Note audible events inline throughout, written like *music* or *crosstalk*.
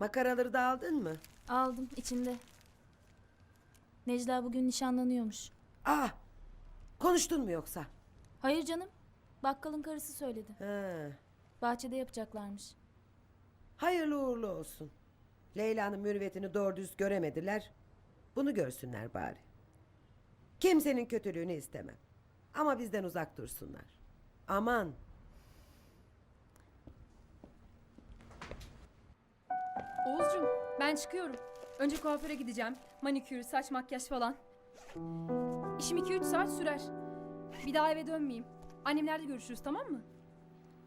Makaraları da aldın mı? Aldım içinde. Necla bugün nişanlanıyormuş. Ah! Konuştun mu yoksa? Hayır canım. Bakkalın karısı söyledi. He. Bahçede yapacaklarmış. Hayırlı uğurlu olsun. Leyla'nın mürüvvetini doğru düz göremediler. Bunu görsünler bari. Kimsenin kötülüğünü istemem. Ama bizden uzak dursunlar. Aman. Oğuzcum ben çıkıyorum. Önce kuaföre gideceğim. Manikür, saç makyaj falan. İşim 2-3 saat sürer. Bir daha eve dönmeyeyim. Annemlerde görüşürüz tamam mı?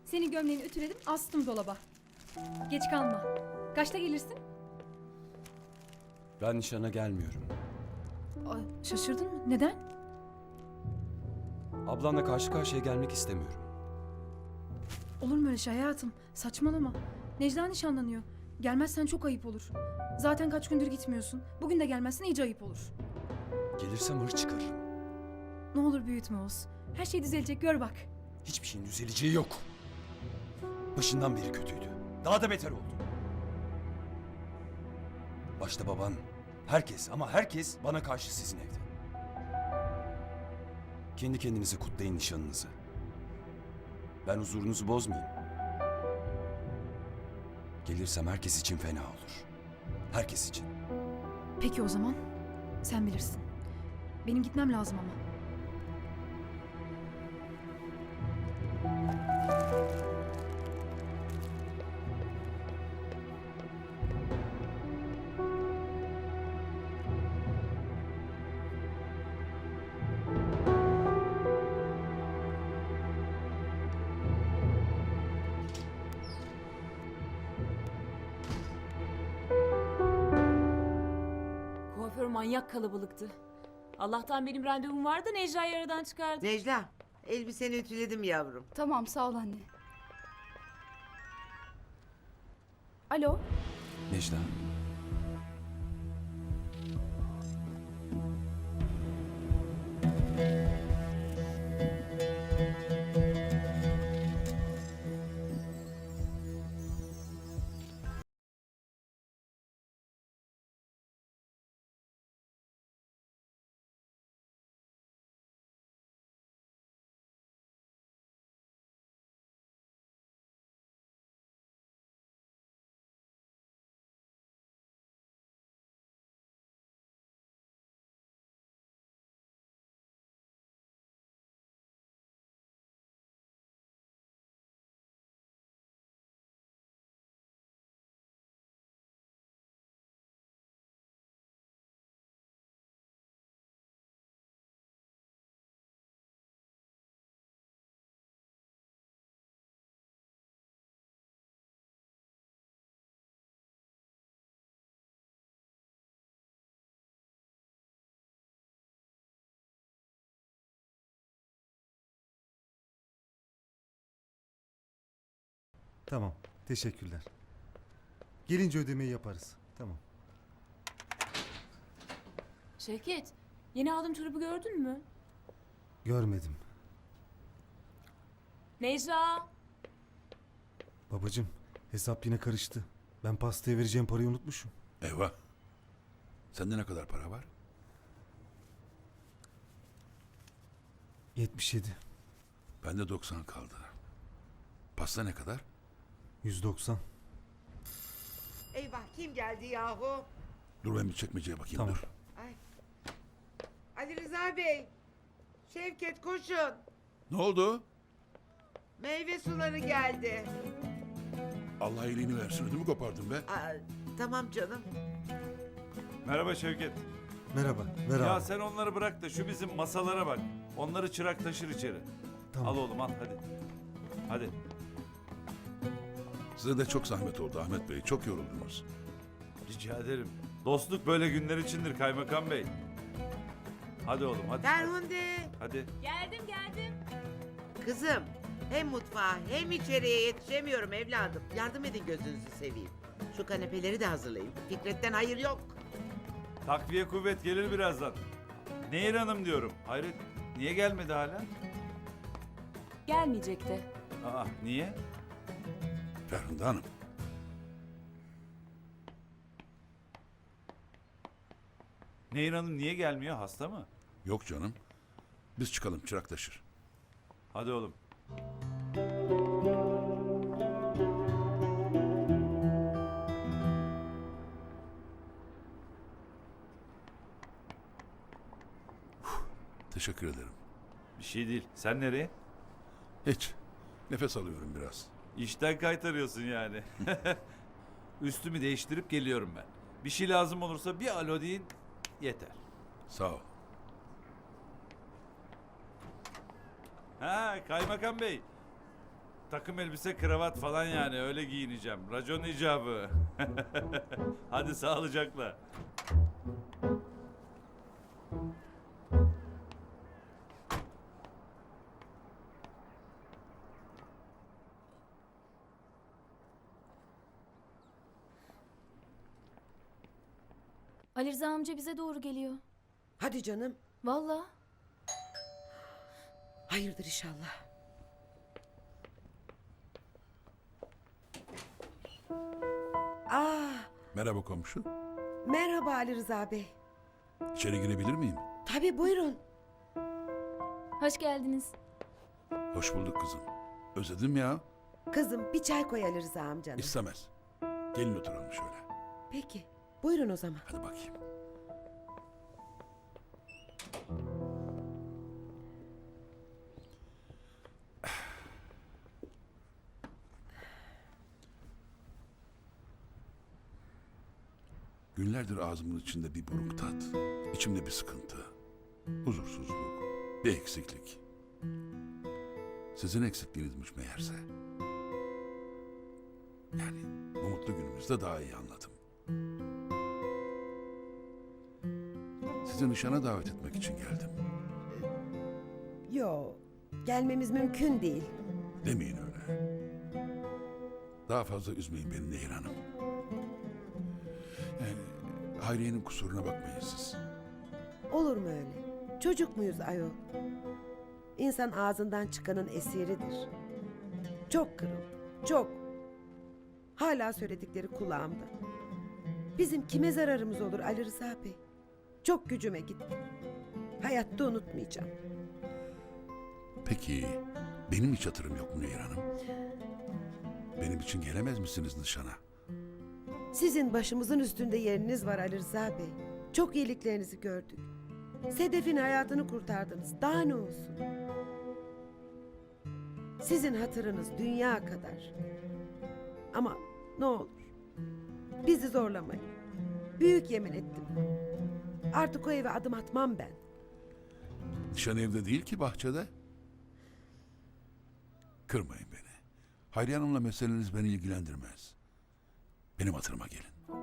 Senin gömleğini ütüledim astım dolaba. Geç kalma. Kaçta gelirsin? Ben nişana gelmiyorum. Ay, şaşırdın mı? Neden? Ablanla karşı karşıya gelmek istemiyorum. Olur mu öyle şey hayatım? Saçmalama. Necla nişanlanıyor. Gelmezsen çok ayıp olur. Zaten kaç gündür gitmiyorsun. Bugün de gelmezsen iyice ayıp olur. Gelirsem hır çıkarırım. Ne olur büyütme Oğuz. Her şey düzelecek gör bak. Hiçbir şeyin düzeleceği yok. Başından beri kötüydü. Daha da beter oldu. Başta baban, herkes ama herkes bana karşı sizin evde. Kendi kendinize kutlayın nişanınızı. Ben huzurunuzu bozmayayım. Gelirsem herkes için fena olur. Herkes için. Peki o zaman. Sen bilirsin. Benim gitmem lazım ama. Manyak kalabalıktı. Allah'tan benim randevum vardı Necla'yı aradan çıkardı. Necla, elbiseni ütüledim yavrum. Tamam sağ ol anne. Alo. Necla. Tamam. Teşekkürler. Gelince ödemeyi yaparız. Tamam. Şevket, yeni aldığım çorabı gördün mü? Görmedim. Necla! Babacım hesap yine karıştı. Ben pastaya vereceğim parayı unutmuşum. Eyvah. Sende ne kadar para var? 77. Bende 90 kaldı. Pasta ne kadar? 190. Eyvah kim geldi yahu? Dur ben bir çekmeceye bakayım Tamam. dur. Ay. Ali Rıza Bey. Şevket koşun. Ne oldu? Meyve suları geldi. Allah iyiliğini versin ödümü kopardın be. Aa, tamam canım. Merhaba Şevket. Merhaba. Merhaba. Ya sen onları bırak da şu bizim masalara bak. Onları çırak taşır içeri. Tamam. Al oğlum al hadi. Hadi. Size de çok zahmet oldu Ahmet Bey. Çok yoruldunuz. Rica ederim. Dostluk böyle günler içindir kaymakam bey. Hadi oğlum hadi. Ferhunde. Hadi. Geldim geldim. Kızım. Hem mutfağa hem içeriye yetişemiyorum evladım. Yardım edin gözünüzü seveyim. Şu kanepeleri de hazırlayın. Fikret'ten hayır yok. Takviye kuvvet gelir birazdan. Nehir Hanım diyorum. Hayret niye gelmedi hala? Gelmeyecek de. Aa niye? teşekkürler Hanım. Nehir Hanım niye gelmiyor? Hasta mı? Yok canım. Biz çıkalım çırak taşır. Hadi oğlum. Teşekkür ederim. Bir şey değil. Sen nereye? Hiç. Nefes alıyorum biraz. İşten kaytarıyorsun yani. *laughs* Üstümü değiştirip geliyorum ben. Bir şey lazım olursa bir alo deyin yeter. Sağ ol. Ha kaymakam bey. Takım elbise kravat falan yani öyle giyineceğim. Racon icabı. *laughs* Hadi sağlıcakla. Ali Rıza amca bize doğru geliyor. Hadi canım. Vallahi. Hayırdır inşallah. Ah, Merhaba komşu. merhaba Ali Rıza Bey. İçeri girebilir miyim? Tabii buyurun. Hoş geldiniz. Hoş bulduk kızım. Özledim ya. Kızım bir çay koy Ali Rıza amcana. İstemez. Gelin oturalım şöyle. Peki. Buyurun o zaman. Hadi bakayım. Günlerdir ağzımın içinde bir buruk tat, içimde bir sıkıntı, huzursuzluk, bir eksiklik. Sizin eksikliğinizmiş meğerse. Yani bu mutlu günümüzde daha iyi anladım. Sizi nişana davet etmek için geldim. Yo, gelmemiz mümkün değil. Demeyin öyle. Daha fazla üzmeyin beni Nehir Hanım. Yani Hayriye'nin kusuruna bakmayın siz. Olur mu öyle? Çocuk muyuz ayol? İnsan ağzından çıkanın esiridir. Çok kırıldı, çok. Hala söyledikleri kulağımda. Bizim kime zararımız olur Ali Rıza Bey? Çok gücüme gitti. Hayatta unutmayacağım. Peki benim hiç hatırım yok mu Nehir Hanım? Benim için gelemez misiniz nişana? Sizin başımızın üstünde yeriniz var Ali Rıza Bey. Çok iyiliklerinizi gördük. Sedef'in hayatını kurtardınız. Daha ne olsun? Sizin hatırınız dünya kadar. Ama ne olur. Bizi zorlamayın. Büyük yemin ettim. Artık o eve adım atmam ben. Nişan evde değil ki bahçede. Kırmayın beni. Hayriye Hanım'la meseleniz beni ilgilendirmez. Benim hatırıma gelin.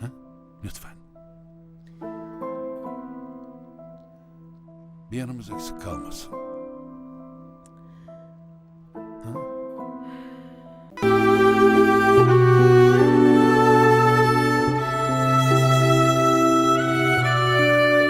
Ha? Lütfen. Bir yanımız eksik kalmasın.